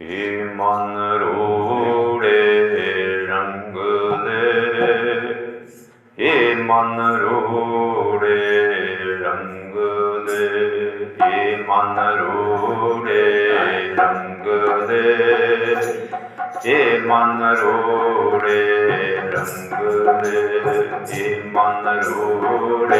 임만을 오래 양근에 임만을 오래 양근에 임만을 오래 양근에 ਏ ਮਨ ਰੋੜੇ ਰੰਗ ਦੇ ਏ ਮਨ ਰੋੜੇ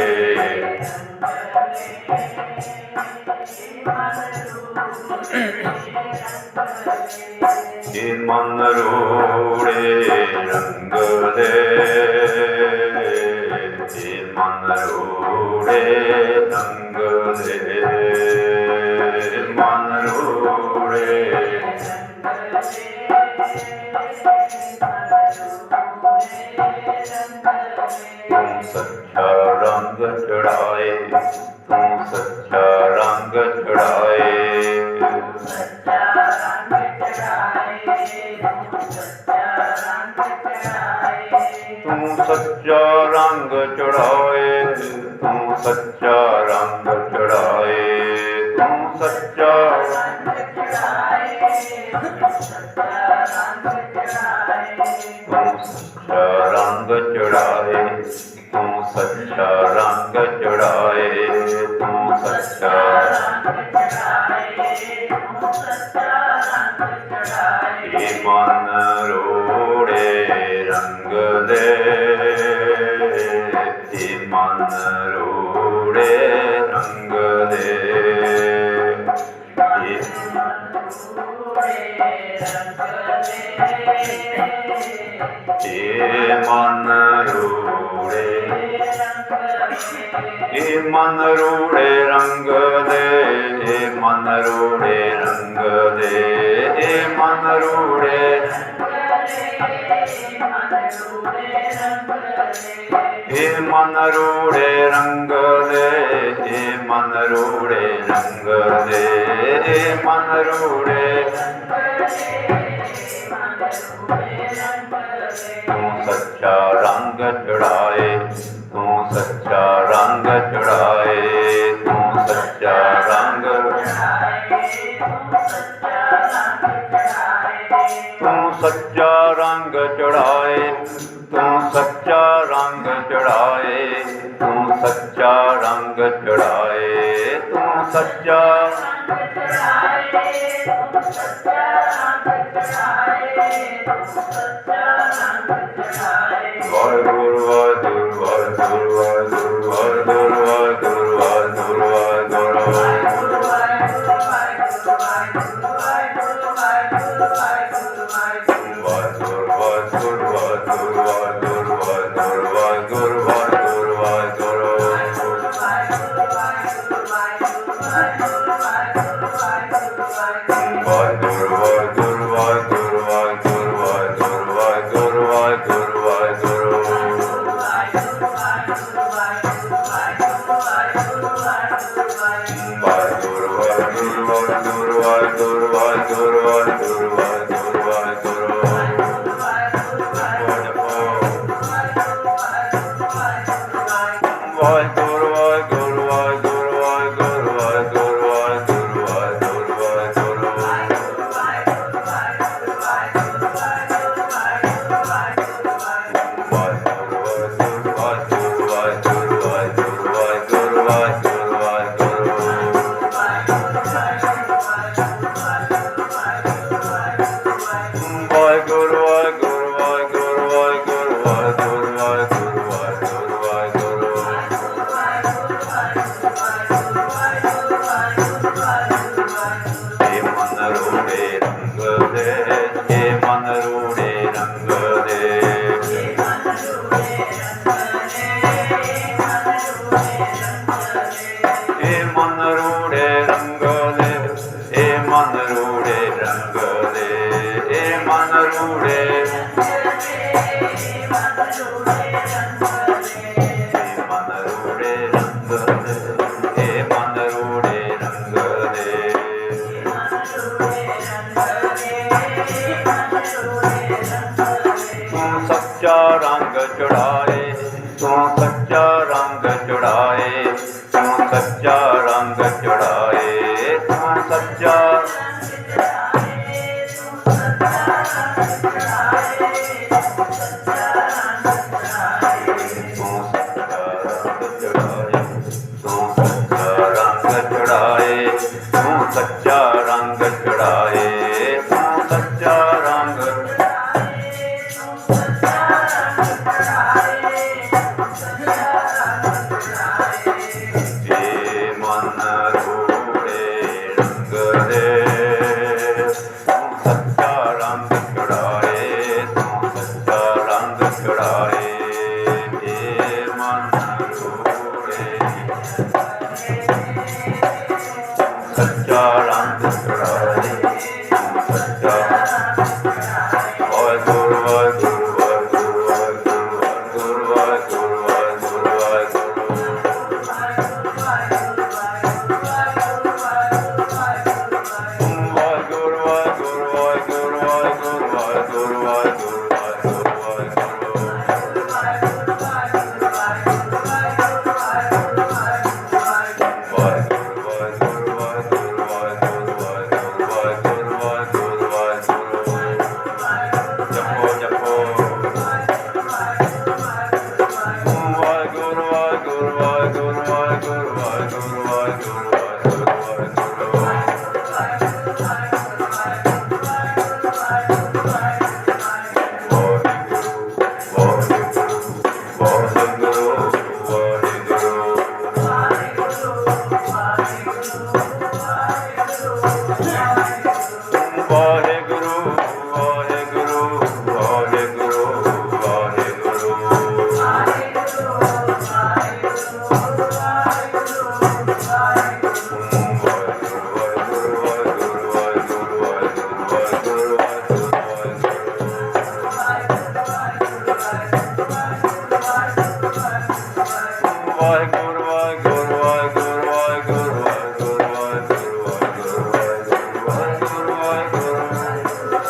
ਏ ਮਨ ਰੋੜੇ ਰੰਗ ਦੇ ਏ ਮਨ ਰੋੜੇ ਰੰਗ ਦੇ ਮਨ ਰੋੜੇ ਰੰਗ ਚੜਾਏ, ਤੂੰ ਸੱਚਾ ਰੰਗ ਚੜਾਏ, ਤੂੰ ਸੱਚਾ ਤੂੰ ਸੱਚਾ ਰੰਗ ਚੜਾਏ, ਤੂੰ ਸੱਚਾ ਰੰਗ ਚੜਾਏ। ਤੂੰ ਸੱਚਾ ਏ ਮਨ ਰੋੜੇ ਰੰਗ ਦੇ। 하늘오래 당근에 이만으로래 랑거네 이만으로래 랑거네 이만으로래 랑거네 이만으로래 랑거네 हे मन रूड़े रंग ले हे मन रूड़े रंग ले हे मन रूड़े तू सच्चा रंग चढ़ाए तू सच्चा रंग चढ़ाए तू सच्चा रंग तू ਸੱਚਾ। ਸੱਚਾ। Bye. Bye. ਰੰਗ ਚੜਾਏ ਤੂੰ ਸੱਚਾ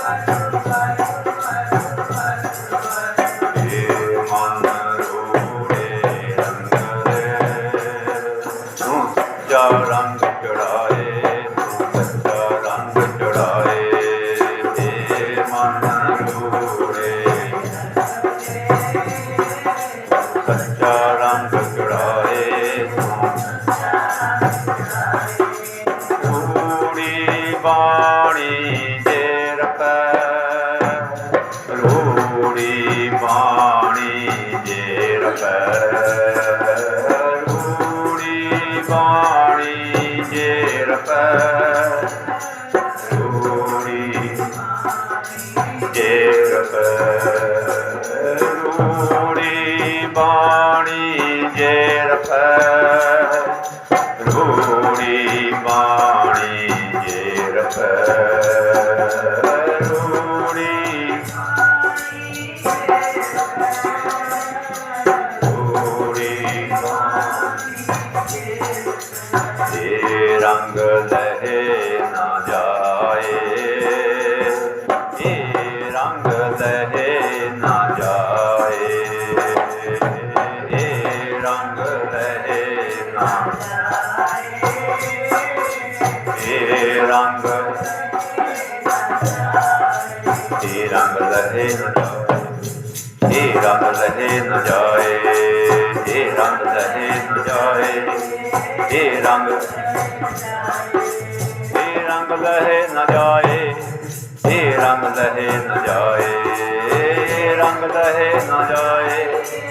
Bye. ਕੂੜੀ ਬਾਣੀ ਜੇ ਰਖੈ। ਜਾਏ ਇਹ ਰੰਗ ਇਹ ਰੰਗ ਲਹੇ ਨਾ ਜਾਏ ਇਹ ਰੰਗ ਲਹੇ ਨਾ ਜਾਏ ਰੰਗ ਲਹੇ ਨਾ ਜਾਏ।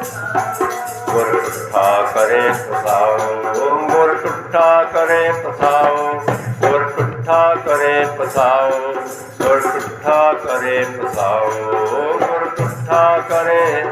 ਗੁਰ ਟੁੱਟਾ ਕਰੇ ਪਸਾਓ ਗੁਰ ਟੁੱਟਾ ਕਰੇ ਪਸਾਓ ਗੁਰ ਟੁੱਟਾ ਕਰੇ ਪਸਾਓ ਗੁਰ ਟੁੱਟਾ ਕਰੇ ਪਸਾਓ ਗੁਰ ਟੁੱਟਾ ਕਰੇ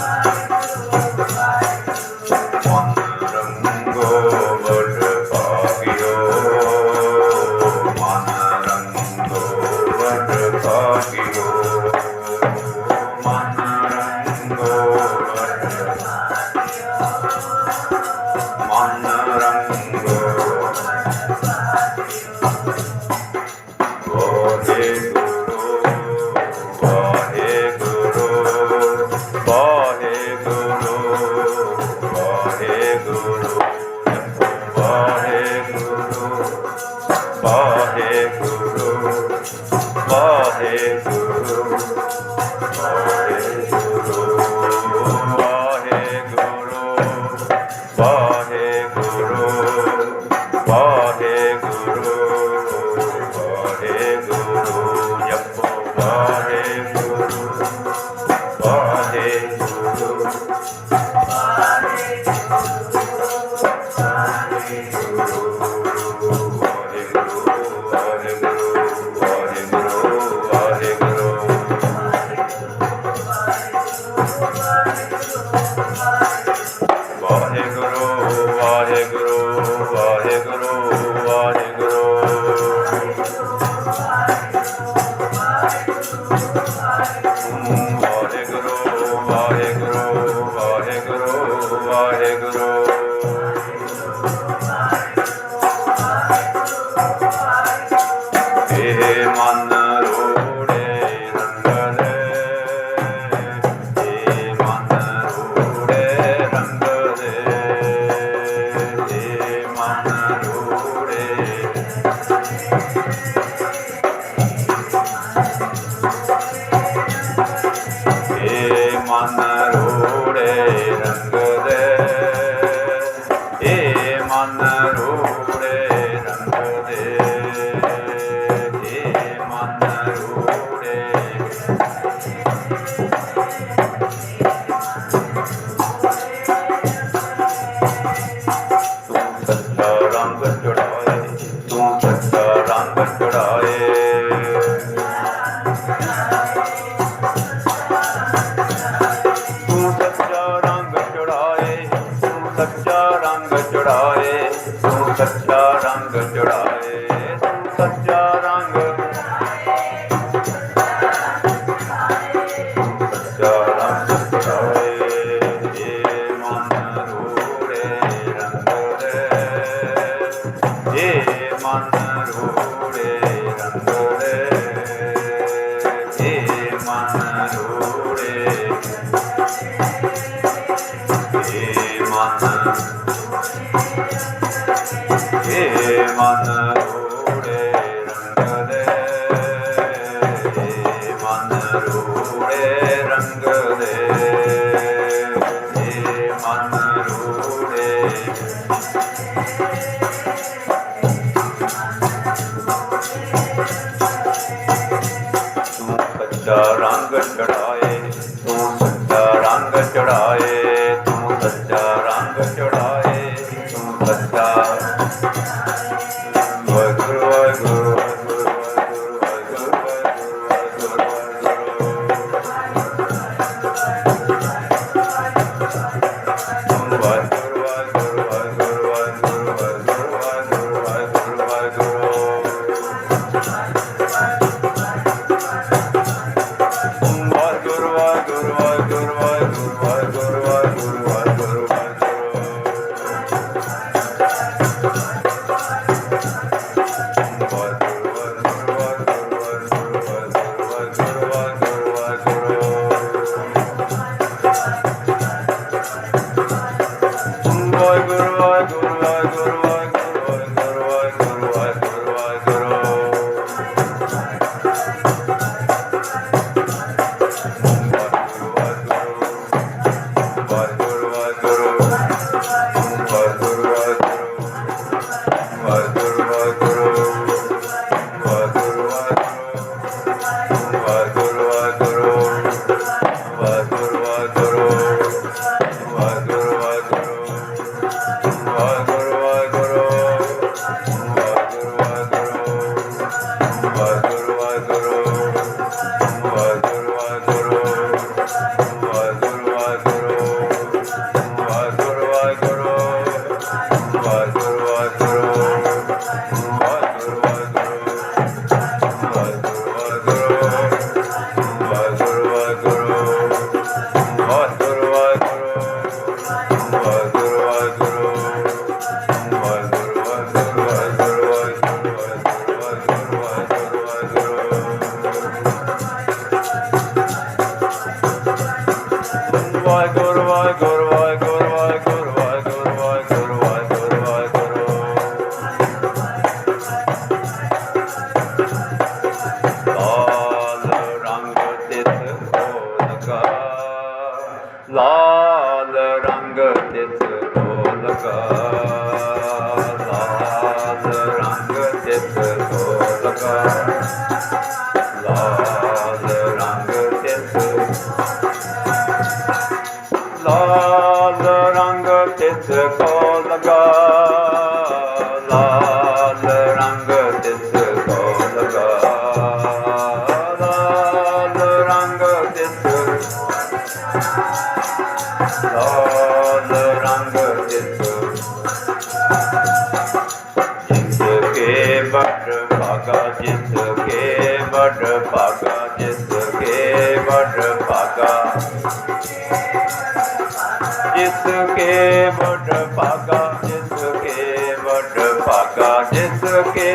Música वाहे Bye. वर पागा, जिसके वर पागा, जिसके वर पागा जिसके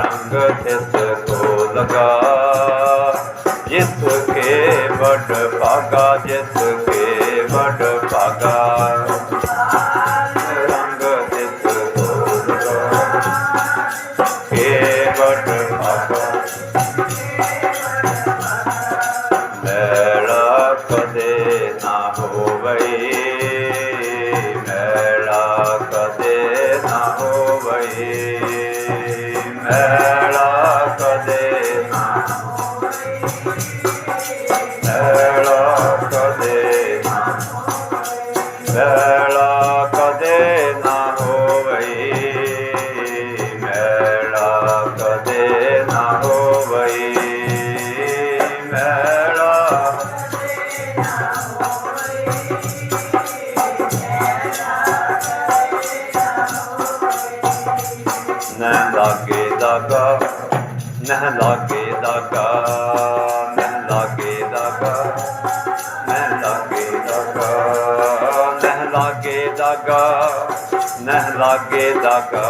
रंग जिसको लगा, जिसके बड़ पागा, जिस Bella লাগে লাগা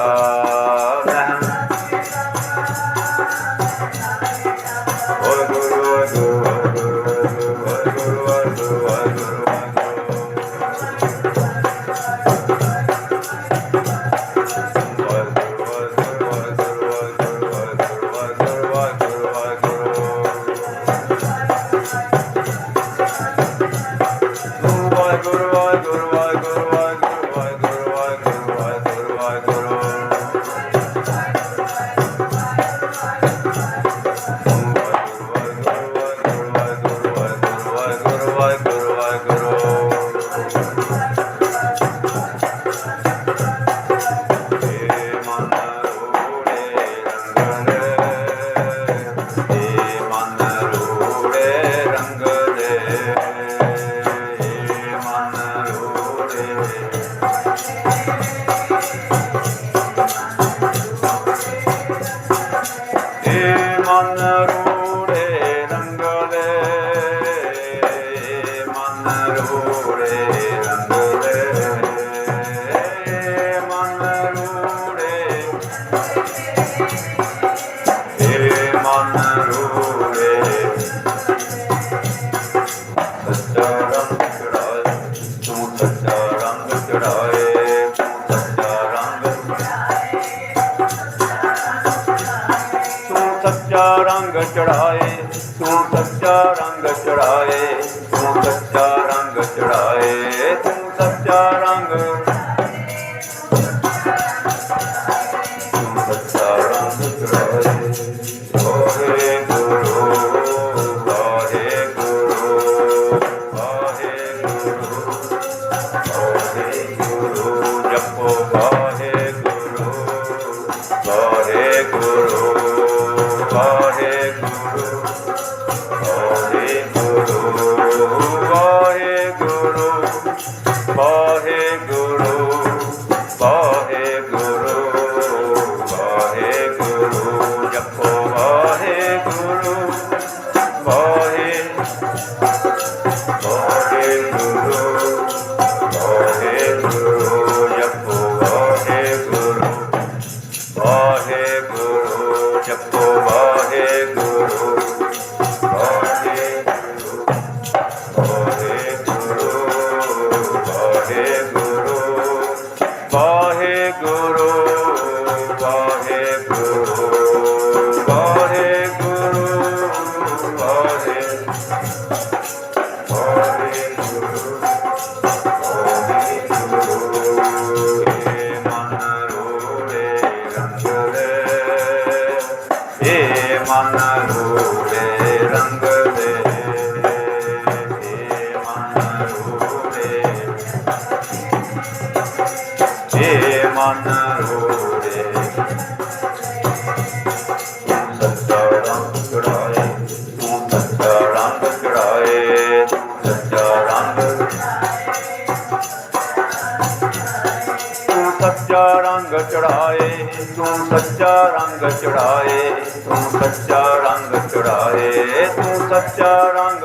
ਤੂੰ ਸੱਚਾ ਰੰਗ ਚੜਾਏ, ਤੂੰ ਸੱਚਾ ਰੰਗ ਚੜਾਏ, ਤੂੰ ਸੱਚਾ ਰੰਗ ਚੜਾਏ, ਤੂੰ ਸੱਚਾ ਰੰਗ